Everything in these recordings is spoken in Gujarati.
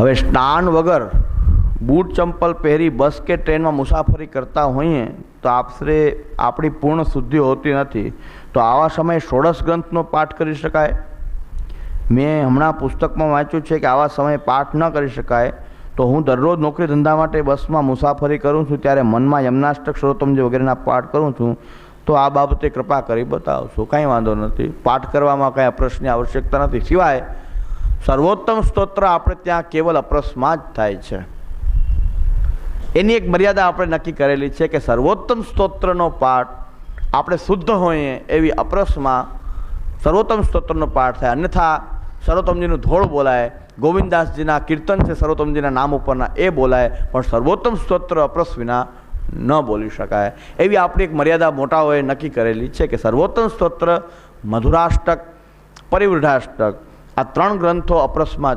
હવે સ્નાન વગર બૂટ ચંપલ પહેરી બસ કે ટ્રેનમાં મુસાફરી કરતા હોઈએ તો આપશ્રે આપણી પૂર્ણ શુદ્ધિ હોતી નથી. તો આવા સમયે ષોડશ ગ્રંથનો પાઠ કરી શકાય? મેં હમણાં પુસ્તકમાં વાંચ્યું છે કે આવા સમયે પાઠ ન કરી શકાય. તો હું દરરોજ નોકરી ધંધા માટે બસમાં મુસાફરી કરું છું, ત્યારે મનમાં યમનાષ્ટક જે વગેરેના પાઠ કરું છું, તો આ બાબતે કૃપા કરી બતાવશો. કાંઈ વાંધો નથી. પાઠ કરવામાં કાંઈ પ્રશ્નની આવશ્યકતા નથી. સિવાય સર્વોત્તમ સ્તોત્ર આપણે ત્યાં કેવલ અપ્રસમાં જ થાય છે. એની એક મર્યાદા આપણે નક્કી કરેલી છે કે સર્વોત્તમ સ્તોત્રનો પાઠ આપણે શુદ્ધ હોઈએ એવી અપ્રસમાં સર્વોત્તમ સ્તોત્રનો પાઠ થાય. અન્યથા સર્વોત્તમજીનું ધોળ બોલાય ગોવિંદાસજીના કીર્તન છે સર્વોત્તમજીના નામ ઉપરના એ બોલાય, પણ સર્વોત્તમ સ્તોત્ર અપ્રસ વિના ન બોલી શકાય. એવી આપણી એક મર્યાદા મોટાઓએ નક્કી કરેલી છે કે સર્વોત્તમ સ્તોત્ર મધુરાષ્ટક, પરિવૃઢાષ્ટક આ ત્રણ ગ્રંથો અપ્રસમાં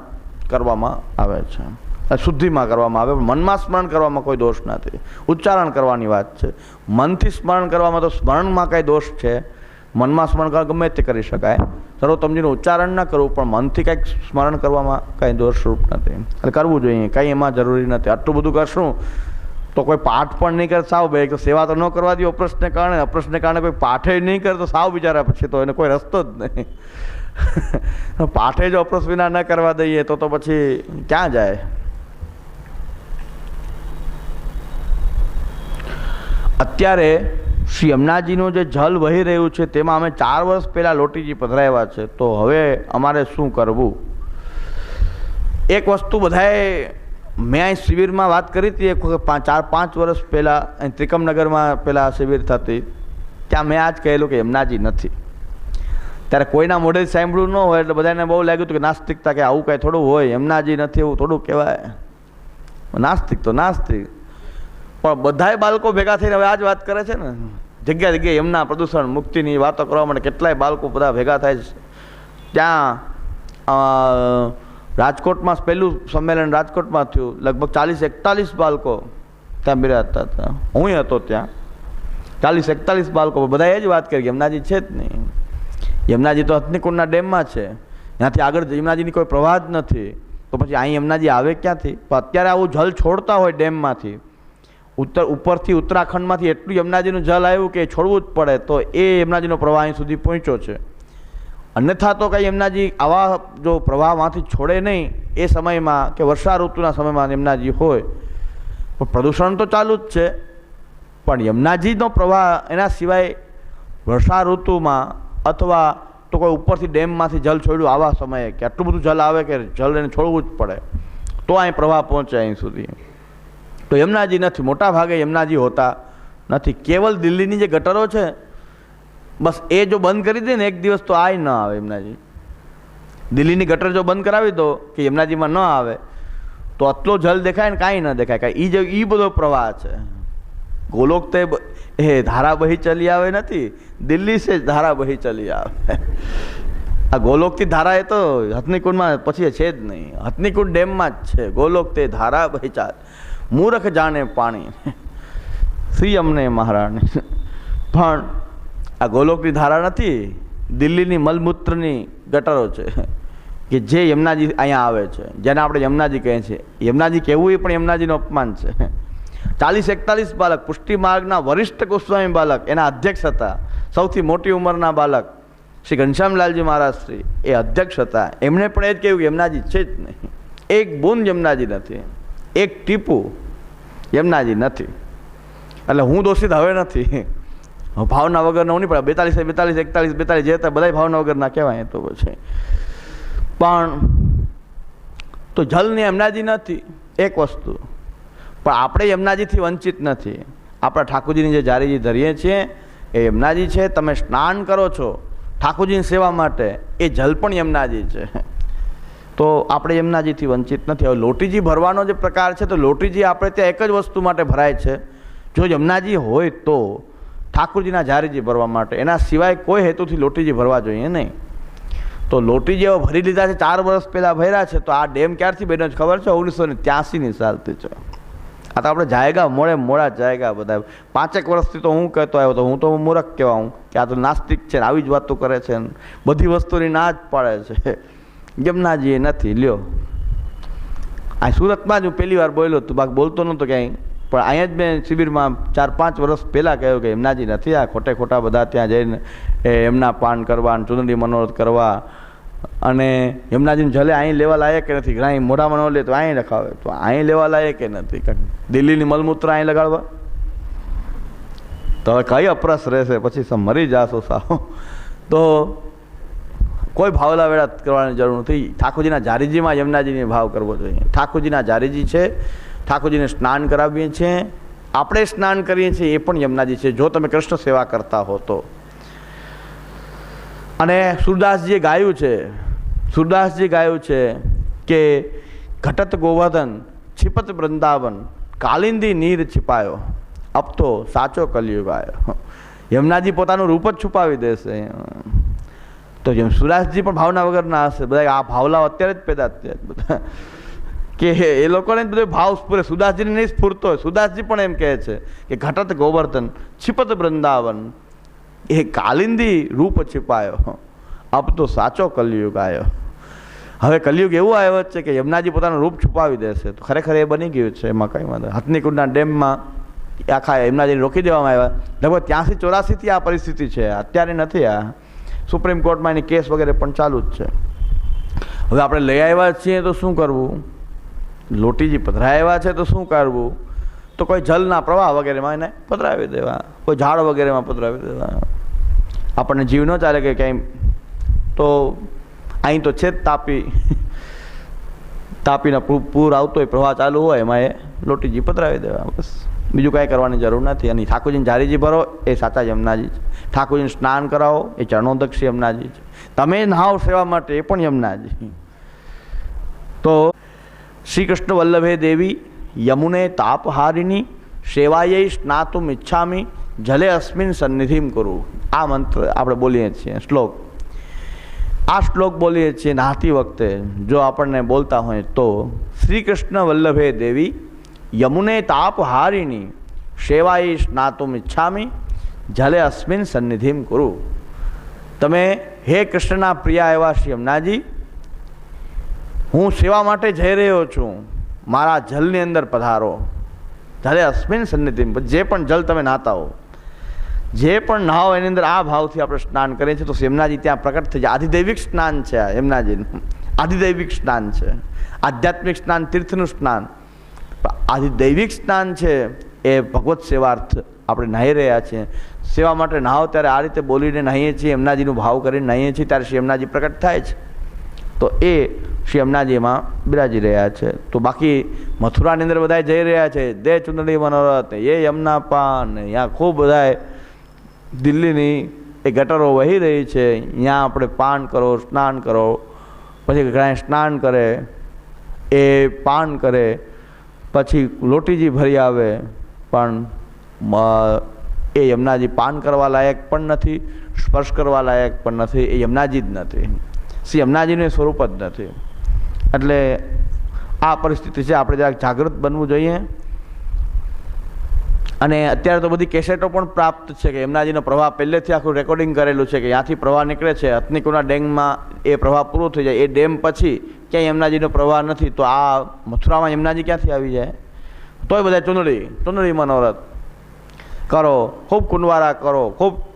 કરવામાં આવે છે. શુદ્ધિમાં કરવામાં આવે મનમાં સ્મરણ કરવામાં કોઈ દોષ નથી. ઉચ્ચારણ કરવાની વાત છે. મનથી સ્મરણ કરવામાં તો સ્મરણમાં કાંઈ દોષ છે. મનમાં સ્મરણ કરવા ગમે તે કરી શકાય. સર્વોત્તમજીનું ઉચ્ચારણ ન કરવું, પણ મનથી કંઈક સ્મરણ કરવામાં કાંઈ દોષરૂપ નથી. એટલે કરવું જોઈએ. કંઈ એમાં જરૂરી નથી. આટલું બધું કરશું તો કોઈ પાઠ પણ નહીં કરે, સાવ બે સેવા તો ન કરવા દો અપ્રશ્નને કારણે. અપ્રશ્નને કારણે કોઈ પાઠે નહીં કરે, તો સાવ બિચારા પછી તો એને કોઈ રસ્તો જ નહીં. પાઠે જ ઓપરસ વિના ન કરવા દઈએ તો તો પછી ક્યાં જાય? અત્યારે શ્રી અમનાજીનું જે જલ વહી રહ્યું છે તેમાં અમે ચાર વર્ષ પહેલાં લોટીજી પધરાવ્યા છે. તો હવે અમારે શું કરવું? એક વસ્તુ બધાએ મેં અહીં શિબિરમાં વાત કરી હતી, એક વખત ચાર પાંચ વર્ષ પહેલાં અહીં ત્રિકમનગરમાં પહેલાં શિબિર થતી. ત્યાં મેં આજ કહેલું કે યમુનાજી નથી. ત્યારે કોઈના મોઢે સાંભળ્યું ન હોય એટલે બધાને બહુ લાગ્યું હતું કે નાસ્તિકતા કે આવું કાંઈ થોડું હોય એમના જે નથી, એવું થોડું કહેવાય. નાસ્તિક તો નાસ્તિક. પણ બધાય બાળકો ભેગા થઈને હવે આ જ વાત કરે છે ને, જગ્યા જગ્યાએ એમના પ્રદૂષણ, મુક્તિની વાતો કરવા માટે કેટલાય બાળકો બધા ભેગા થાય છે. ત્યાં રાજકોટમાં પહેલું સંમેલન રાજકોટમાં થયું. લગભગ ચાલીસ એકતાલીસ બાળકો ત્યાં બિરાજતા હતા. હું હતો ત્યાં. ચાલીસ એકતાલીસ બાળકો. બધાએ જ વાત કરી યમુનાજી છે જ નહીં. યમુનાજી તો હથનીકુંડના ડેમમાં છે. ત્યાંથી આગળ યમુનાજીની કોઈ પ્રવાહ જ નથી. તો પછી અહીં યમુનાજી આવે ક્યાંથી? પણ અત્યારે આવું જલ છોડતા હોય ડેમમાંથી. ઉત્તર, ઉપરથી ઉત્તરાખંડમાંથી એટલું યમુનાજીનું જલ આવ્યું કે છોડવું જ પડે. તો એ યમુનાજીનો પ્રવાહ અહીં સુધી પહોંચ્યો છે. અન્યથા તો કંઈ યમુનાજી આવા જો પ્રવાહમાંથી છોડે નહીં, એ સમયમાં કે વર્ષા ઋતુના સમયમાં યમુનાજી હોય. પણ પ્રદૂષણ તો ચાલુ જ છે. પણ યમુનાજીનો પ્રવાહ એના સિવાય વર્ષા ઋતુમાં અથવા તો કોઈ ઉપરથી ડેમમાંથી જલ છોડ્યું આવા સમયે કે આટલું બધું જલ આવે કે જલ એને છોડવું જ પડે, તો અહીં પ્રવાહ પહોંચે અહીં સુધી. તો યમુનાજી નથી, મોટા ભાગે યમુનાજી હોતા નથી. કેવલ દિલ્હીની જે ગટરો છે, બસ એ જો બંધ કરી દે ને એક દિવસ તો આય ન આવે યમુનાજી. દિલ્હીની ગટર જો બંધ કરાવી દો કે યમુનાજીમાં ન આવે, તો આટલો જલ દેખાય ને કાંઈ ન દેખાય. કાંઈ એ જે એ બધો પ્રવાહ છે. ગોલોક તે એ ધારા બહી ચલી આવે નથી, દિલ્હી જ ધારા બહી ચલી આવે. આ ગોલોકથી ધારા એ તો હથનીકુંડમાં પછી છે જ નહીં. હથનીકુંડ ડેમમાં જ છે. ગોલોક તે ધારા બહી ચાલ. મૂરખ જાણે પાણી. શ્રી અમને મહારાણી. પણ આ ગોલોકની ધારા નથી, દિલ્હીની મલમૂત્રની ગટરો છે. કે જે યમુનાજી અહીંયા આવે છે. જેને આપણે યમુનાજી કહીએ છીએ. યમુનાજી કહેવું એ પણ યમુનાજીનું અપમાન છે. ચાલીસ એકતાલીસ બાલક, પુષ્ટિ માર્ગના વરિષ્ઠ ગોસ્વામી બાલક, એના અધ્યક્ષ હતા. સૌથી મોટી ઉંમરના બાલક શ્રી ઘનશ્યામલાલજી મહારાજ શ્રી, એ અધ્યક્ષ હતા. એમણે પણ એ જ કહ્યું કે યમનાજી છે જ નહીં. એક બૂંદ યમનાજી નથી. એક ટીપું યમનાજી નથી. એટલે હું દોષિત હવે નથી. ભાવના વગરના નહીં પડે બેતાલીસ બેતાલીસ, એકતાલીસ, બેતાલીસ જે હતા બધા ભાવના વગરના કહેવાય તો પછી. પણ તો જલની એમનાજી નથી. એક વસ્તુ. પણ આપણે યમુનાજીથી વંચિત નથી. આપણા ઠાકોરજીની જે જારીજી ધરીએ છીએ, એ યમુનાજી છે, તમે સ્નાન કરો છો, ઠાકોરજીની સેવા માટે, એ જલ પણ યમુનાજી છે. તો આપણે યમુનાજીથી વંચિત નથી. હવે લોટીજી ભરવાનો જે પ્રકાર છે, તો લોટીજી આપણે ત્યાં એક જ વસ્તુ માટે ભરાય છે. જો યમુનાજી હોય તો ઠાકોરજીના જારીજી ભરવા માટે. એના સિવાય કોઈ હેતુથી લોટીજી ભરવા જોઈએ નહીં. તો લોટીજી હવે ભરી લીધા છે, ચાર વર્ષ પહેલાં ભર્યા છે, તો આ ડેમ ક્યારથી બન્યો છે ખબર છે? ઓગણીસો ને ત્યાસીની સાલથી છે. આ તો આપણે જાયગા મોડે મોડા જાયગા બધા. પાંચેક વર્ષથી તો હું કહેતો આવ્યો તો હું તો મૂરખ કહેવા હું કે આ તો નાસ્તિક છે આવી જ વાતો કરે છે ને. બધી વસ્તુની ના જ પાડે છે. યમુનાજી એ નથી. લ્યો. આ સુરતમાં જ હું પહેલી વાર બોલ્યો તો બાકી બોલતો નહોતો ક્યાંય. પણ અહીંયા જ મેં શિબિરમાં ચાર પાંચ વર્ષ પહેલાં કહ્યું કે એમનાજી નથી આ ખોટે ખોટા બધા ત્યાં જઈને એમના પાન કરવા ચૂંટણી મનોરથ કરવા. અને એમનાજીને જલે અહીં લેવા લાયક નથી. અહીં મોઢામાં ન લે તો અહીં રખાવે. તો અહીં લેવા લાયક નથી. દિલ્હીની મલમૂત્ર અહીં લગાડવા. તો હવે કઈ અપરસ રહેશે? પછી મરી જાશો સાવ તો કોઈ ભાવલા વેળા કરવાની જરૂર નથી. ઠાકોરજીના જારીજીમાં યમુનાજીને ભાવ કરવો જોઈએ. ઠાકોરજીના જારીજી છે. ઠાકોરજીને સ્નાન કરાવીએ છીએ. આપણે સ્નાન કરીએ છીએ એ પણ યમુનાજી છે. જો તમે કૃષ્ણ સેવા કરતા હો તો. અને સુરદાસજીએ ગાયું છે, સુરદાસજી ગાયું છે કે ઘટત ગોવર્ધન, છિપત વૃંદાવન, કાલિંદી નીર છિપાયો, અબ તો સાચો કલયુગ આવ્યો યમુનાજી પોતાનું રૂપ જ છુપાવી દેશે તો જેમ સુરાજજી પણ ભાવના વગરના હશે, બધા આ ભાવલાઓ અત્યારે જ પેદા થયા કે એ લોકોને બધું ભાવ સ્ફુરે સુદાસજીને નહીં સ્ફૂરતો હોય. સુદાસજી પણ એમ કહે છે કે ઘટત ગોવર્ધન, છિપત વૃંદાવન એ કાલિંદી રૂપ છિપાયો. આપ તો સાચો કલયુગ આવ્યો હવે કલયુગ એવું આવ્યો છે કે યમુનાજી પોતાનું રૂપ છુપાવી દેશે. તો ખરેખર એ બની ગયું છે, એમાં કંઈ વાંધો હથનીકુંડના ડેમમાં આખા યમુનાજીને રોકી દેવામાં આવ્યા. લગભગ ત્યાંથી ચોરાસીથી આ પરિસ્થિતિ છે. અત્યારે નથી આ. સુપ્રીમ કોર્ટમાં એની કેસ વગેરે પણ ચાલુ જ છે. હવે આપણે લઈ આવ્યા છીએ તો શું કરવું? લોટીજી પધરાવ્યા છે તો શું કરવું? તો કોઈ જલના પ્રવાહ વગેરેમાં એને પધરાવી દેવા. કોઈ ઝાડ વગેરેમાં પધરાવી દેવા. આપણને જીવ ન ચાલે કે ક્યાંય તો અહીં તો છે જ તાપી. તાપીના પૂર આવતો હોય, પ્રવાહ ચાલુ હોય, એમાં એ લોટીજી પધરાવી દેવા. બસ. બીજું કાંઈ કરવાની જરૂર નથી. અને ઠાકોરજીને જારીજી ભરો, એ સાચા યમુનાજી છે. ઠાકોરજીને સ્નાન કરાવો, એ ચરણોદક્ષ યમુનાજી છે. તમે નહાવ સેવા માટે, એ પણ યમુનાજી. તો શ્રી કૃષ્ણ વલ્લભે દેવી, યમુને તાપહારિણી, સેવાયે સ્નાતુમ ઈચ્છામી જલે અસ્મિન સન્નિધિમ કરું. આ મંત્ર આપણે બોલીએ છીએ, શ્લોક. આ શ્લોક બોલીએ છીએ નાહતી વખતે, જો આપણને બોલતા હોય તો શ્રી કૃષ્ણ વલ્લભે દેવી, યમુને તાપહારિણી સેવાઈ સ્નાતુમ ઈચ્છામી જલે અસ્મિન સન્નિધિમ કરું. તમે હે કૃષ્ણના પ્રિયા એવા શ્રી યમુનાજી, હું સેવા માટે જઈ રહ્યો છું, મારા જલની અંદર પધારો. જ્યારે અસ્મિન સન્નિધિ જે પણ જલ તમે નાતા હો. જે પણ નહાવ એની અંદર આ ભાવથી આપણે સ્નાન કરીએ છીએ, તો યમુનાજી ત્યાં પ્રકટ થઈ જાય. આધિદૈવિક સ્નાન છે આ યમુનાજીનું આધિદૈવિક સ્નાન છે. આધ્યાત્મિક સ્નાન, તીર્થનું સ્નાન. આધિદૈવિક સ્નાન છે એ ભગવત સેવાર્થ આપણે નાહી રહ્યા છીએ. સેવા માટે નહાવ ત્યારે આ રીતે બોલીને નાહીએ છીએ એમનાજીનું ભાવ કરીને નાહીએ છીએ, ત્યારે શ્રી એમનાજી પ્રકટ થાય છે. તો એ શ્રી એમનાજીમાં બિરાજી રહ્યા છે. તો બાકી મથુરાની અંદર બધા જઈ રહ્યા છે. દે ચુંદડી મનોરથ, એ યમના પાન ત્યાં ખૂબ બધાય દિલ્હીની એ ગટરો વહી રહી છે ત્યાં આપણે પાન કરો, સ્નાન કરો. પછી ઘણા સ્નાન કરે, એ પાન કરે, પછી લોટીજી ભરી આવે, પણ એ યમુનાજી પાન કરવા લાયક પણ નથી, સ્પર્શ કરવા લાયક પણ નથી, એ યમુનાજી જ નથી. શ્રી યમુનાજીનું સ્વરૂપ જ નથી. એટલે આ પરિસ્થિતિ છે, આપણે જરાક જાગૃત બનવું જોઈએ. અને અત્યારે તો બધી કેસેટો પણ પ્રાપ્ત છે કે એમનાજીનો પ્રવાહ પહેલેથી આખું રેકોર્ડિંગ કરેલું છે કે ત્યાંથી પ્રવાહ નીકળે છે. હથનીકુના ડેમમાં એ પ્રવાહ પૂરો થઈ જાય. એ ડેમ પછી ક્યાંય એમનાજીનો પ્રવાહ નથી. તો આ મથુરામાં એમનાજી ક્યાંથી આવી જાય? તોય બધા ચુંદડી. ચુંદડી મનોરથ. કરો. ખૂબ કુંડવારા કરો. ખૂબ